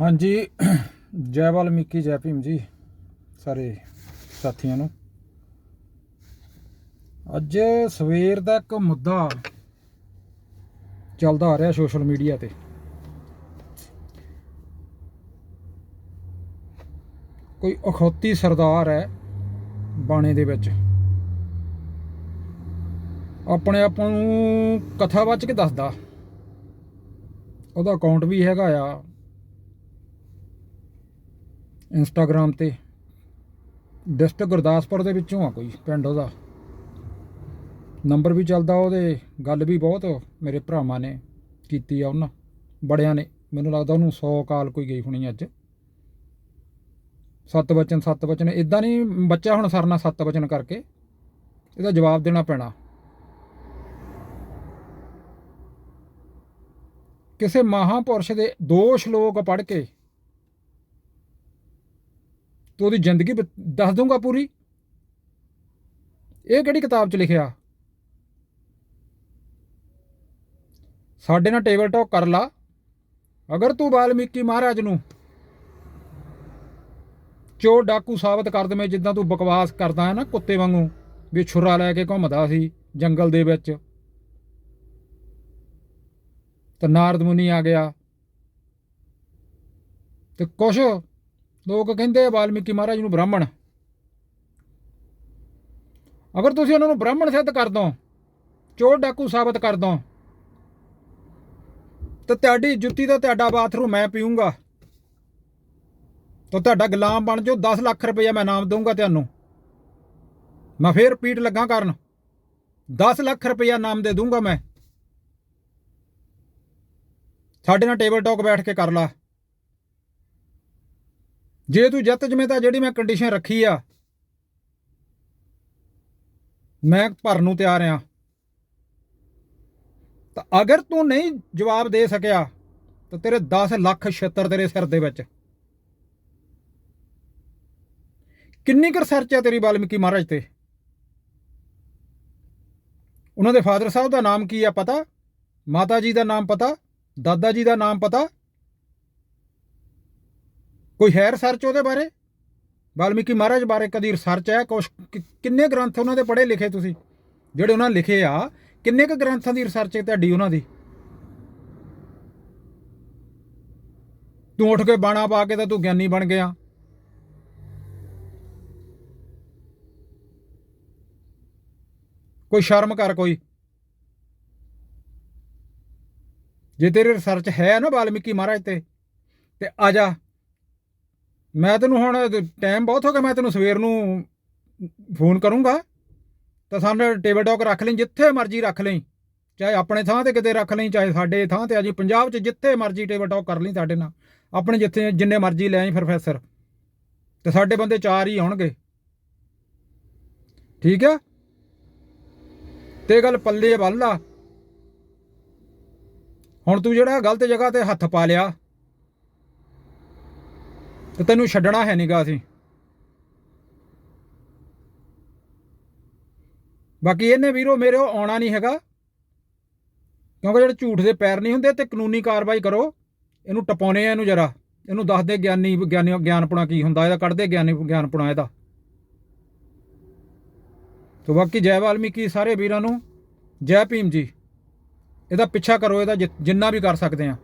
ਹਾਂਜੀ, ਜੈ ਵਾਲਮੀਕੀ ਜੈ ਭੀਮ ਜੀ, ਸਾਰੇ ਸਾਥੀਆਂ ਨੂੰ। ਅੱਜ ਸਵੇਰ ਦਾ ਇੱਕ ਮੁੱਦਾ ਚੱਲਦਾ ਆ ਰਿਹਾ ਸੋਸ਼ਲ ਮੀਡੀਆ ਤੇ। ਕੋਈ ਅਖੌਤੀ ਸਰਦਾਰ ਹੈ ਬਾਣੇ ਦੇ ਵਿੱਚ। ਆਪਣੇ ਆਪ ਨੂੰ ਕਥਾਵਾਚਕ ਕੇ ਦੱਸਦਾ। ਉਹਦਾ ਅਕਾਊਂਟ ਵੀ ਹੈਗਾ ਆ। ਇੰਸਟਾਗ੍ਰam ਤੇ। ਡਿਸਟ੍ਰਿਕਟ ਗੁਰਦਾਸਪੁਰ ਦੇ ਵਿੱਚੋਂ ਆ ਕੋਈ, ਪਿੰਡ ਉਹਦਾ। ਨੰਬਰ ਵੀ ਚੱਲਦਾ, ਉਹਦੇ ਗੱਲ ਵੀ ਬਹੁਤ ਮੇਰੇ ਭਰਾਵਾਂ ਨੇ ਕੀਤੀ ਆ ਉਹਨਾਂ, ਬੜਿਆਂ ਨੇ। ਮੈਨੂੰ ਲੱਗਦਾ ਉਹਨੂੰ 100 ਕਾਲ ਕੋਈ ਗਈ ਹੋਣੀ ਅੱਜ। ਸੱਤ ਵਚਨ ਸੱਤ ਵਚਨ ਇਦਾਂ ਨਹੀਂ ਬੱਚਾ ਹੁਣ ਸਰਨਾ ਸੱਤ ਵਚਨ ਕਰਕੇ, ਇਹਦਾ ਜਵਾਬ ਦੇਣਾ ਪੈਣਾ। ਕਿਸੇ ਮਹਾਪੁਰਸ਼ ਦੇ ਦੋ ਸ਼ਲੋਕ ਪੜ੍ਹ ਕੇ ਤੂੰ ਉਹਦੀ ਜ਼ਿੰਦਗੀ ਦੱਸ ਦੂੰਗਾ ਪੂਰੀ? ਇਹ ਕਿਹੜੀ ਕਿਤਾਬ 'ਚ ਲਿਖਿਆ? ਸਾਡੇ ਨਾਲ ਟੇਬਲ ਟਾਕ ਕਰ ਲਾ। ਅਗਰ ਤੂੰ ਵਾਲਮੀਕੀ ਮਹਾਰਾਜ ਨੂੰ ਚੋ ਡਾਕੂ ਸਾਬਤ ਕਰ ਦਵੇਂ, ਜਿੱਦਾਂ ਤੂੰ ਬਕਵਾਸ ਕਰਦਾ ਹੈ ਨਾ ਕੁੱਤੇ ਵਾਂਗੂ, ਵੀ ਛੁਰਾ ਲੈ ਕੇ ਘੁੰਮਦਾ ਸੀ ਜੰਗਲ ਦੇ ਵਿੱਚ। ਤੇ ਨਾਰਦ ਮੁਨੀ ਆ ਗਿਆ। ਤੇ ਕੁਛ ਲੋਕ ਕਹਿੰਦੇ ਆ ਵਾਲਮੀਕੀ ਮਹਾਰਾਜ ਨੂੰ ਬ੍ਰਾਹਮਣ। ਅਗਰ ਤੁਸੀਂ ਉਹਨਾਂ ਨੂੰ ਬ੍ਰਾਹਮਣ ਸਿੱਧ ਕਰ ਦੋ, ਚੋਰ ਡਾਕੂ ਸਾਬਤ ਕਰ ਦੋ, ਤਾਂ ਤੁਹਾਡੀ ਜੁੱਤੀ ਦਾ ਤੁਹਾਡਾ ਬਾਥਰੂਮ ਮੈਂ ਪੀਊਂਗਾ। ਤਾਂ ਤੁਹਾਡਾ ਗੁਲਾਮ ਬਣ ਜਾਓ 10 ਲੱਖ ਰੁਪਏ ਮੈਂ ਨਾਮ ਦਊਂਗਾ ਤੁਹਾਨੂੰ। ਮੈਂ ਫੇਰ ਰਿਪੀਟ ਲੱਗਾ ਕਰਨ 10 ਲੱਖ ਰੁਪਇਆ ਨਾਮ ਦੇ ਦੂੰਗਾ ਮੈਂ। ਸਾਡੇ ਨਾਲ ਟੇਬਲ ਟਾਕ ਬੈਠ ਕੇ ਕਰ ਲਾ। ਜੇ ਤੂੰ ਜਿੱਤ ਜਵੇਂ ਤਾਂ ਜਿਹੜੀ ਮੈਂ ਕੰਡੀਸ਼ਨ ਰੱਖੀ ਆ, ਮੈਂ ਭਰਨ ਨੂੰ ਤਿਆਰ ਆ। ਤਾਂ ਅਗਰ ਤੂੰ ਨਹੀਂ ਜਵਾਬ ਦੇ ਸਕਿਆ, ਤਾਂ ਤੇਰੇ 10 ਲੱਖ ਛਿੱਤਰ ਤੇਰੇ ਸਿਰ ਦੇ ਵਿੱਚ। ਕਿੰਨੀ ਕੁ ਸਰਚ ਹੈ ਤੇਰੀ ਵਾਲਮੀਕੀ ਮਹਾਰਾਜ ਤੇ? ਉਹਨਾਂ ਦੇ ਫਾਦਰ ਸਾਹਿਬ ਦਾ ਨਾਮ ਕੀ ਆ ਪਤਾ? ਮਾਤਾ ਜੀ ਦਾ ਨਾਮ ਪਤਾ? ਦਾਦਾ ਜੀ ਦਾ ਨਾਮ ਪਤਾ? ਕੋਈ ਹੈ ਰਿਸਰਚ ਉਹਦੇ ਬਾਰੇ? ਵਾਲਮੀਕੀ ਮਹਾਰਾਜ ਬਾਰੇ ਕਦੀ ਰਿਸਰਚ ਹੈ? ਕੁਛ ਕਿੰਨੇ ਗ੍ਰੰਥ ਉਹਨਾਂ ਦੇ ਪੜ੍ਹੇ ਲਿਖੇ ਤੁਸੀਂ? ਜਿਹੜੇ ਉਹਨਾਂ ਲਿਖੇ ਆ, ਕਿੰਨੇ ਕੁ ਗ੍ਰੰਥਾਂ ਦੀ ਰਿਸਰਚ ਹੈ ਤੁਹਾਡੀ ਉਹਨਾਂ ਦੀ? ਤੂੰ ਉੱਠ ਕੇ ਬਾਣਾ ਪਾ ਕੇ ਤਾਂ ਤੂੰ ਗਿਆਨੀ ਬਣ ਗਿਆ। ਕੋਈ ਸ਼ਰਮ ਕਰ ਕੋਈ। ਜੇ ਤੇਰੀ ਰਿਸਰਚ ਹੈ ਨਾ ਵਾਲਮੀਕੀ ਮਹਾਰਾਜ ਤੇ ਤੇ ਆ ਜਾ। ਮੈਂ ਤੈਨੂੰ ਹੁਣ ਟਾਈਮ ਬਹੁਤ ਹੋ ਗਿਆ, ਮੈਂ ਤੈਨੂੰ ਸਵੇਰ ਨੂੰ ਫੋਨ ਕਰੂੰਗਾ। ਤਾਂ ਸਾਨੂੰ ਟੇਬਲ ਟਾਕ ਰੱਖ ਲਈ, ਜਿੱਥੇ ਮਰਜ਼ੀ ਰੱਖ ਲਈ। ਚਾਹੇ ਆਪਣੇ ਥਾਂ ਤੇ ਕਿਤੇ ਰੱਖ ਲਈ, ਚਾਹੇ ਸਾਡੇ ਥਾਂ ਤੇ ਆ ਪੰਜਾਬ 'ਚ ਜਿੱਥੇ ਮਰਜ਼ੀ ਟੇਬਲ ਟਾਕ ਕਰ ਲਈ ਸਾਡੇ ਨਾਲ। ਆਪਣੇ ਜਿੱਥੇ, ਜਿੰਨੇ ਮਰਜ਼ੀ ਲੈ ਆਈ ਪ੍ਰੋਫੈਸਰ ਤੇ ਸਾਡੇ ਬੰਦੇ ਚਾਰ ਹੀ ਆਉਣਗੇ। ਠੀਕ ਆ? ਤੇ ਗੱਲ ਪੱਲੇ ਵੱਲ ਆ। ਹੁਣ ਤੂੰ ਜਿਹੜਾ ਗਲਤ ਜਗ੍ਹਾ ਤੇ ਹੱਥ ਪਾ ਲਿਆ ਤੇ ਤੈਨੂੰ ਛੱਡਣਾ ਹੈ ਨਹੀਂਗਾ ਅਸੀਂ। ਬਾਕੀ ਇਹਨੇ ਵੀਰੋ ਮੇਰੇ ਉਹ ਆਉਣਾ ਨਹੀਂ ਹੈਗਾ। ਕਿਉਂਕਿ ਜਿਹੜੇ ਝੂਠ ਦੇ ਪੈਰ ਨਹੀਂ ਹੁੰਦੇ ਤੇ ਕਾਨੂੰਨੀ ਕਾਰਵਾਈ ਕਰੋ। ਇਹਨੂੰ ਟਪਾਉਣੇ ਆ ਇਹਨੂੰ ਜਰਾ। ਇਹਨੂੰ ਦੱਸਦੇ ਗਿਆਨੀ ਗਿਆਨੀ ਗਿਆਨਪੁਣਾ ਕੀ ਹੁੰਦਾ, ਇਹਦਾ ਕੱਢਦੇ ਗਿਆਨੀ ਗਿਆਨਪੁਣਾ ਇਹਦਾ। ਤੋ ਬਾਕੀ ਜੈ ਵਾਲਮੀਕੀ ਸਾਰੇ ਵੀਰਾਂ ਨੂੰ, ਜੈ ਭੀਮ ਜੀ। ਇਹਦਾ ਪਿੱਛਾ ਕਰੋ, ਇਹਦਾ ਜਿ- ਜਿੰਨਾ ਵੀ ਕਰ ਸਕਦੇ ਆ।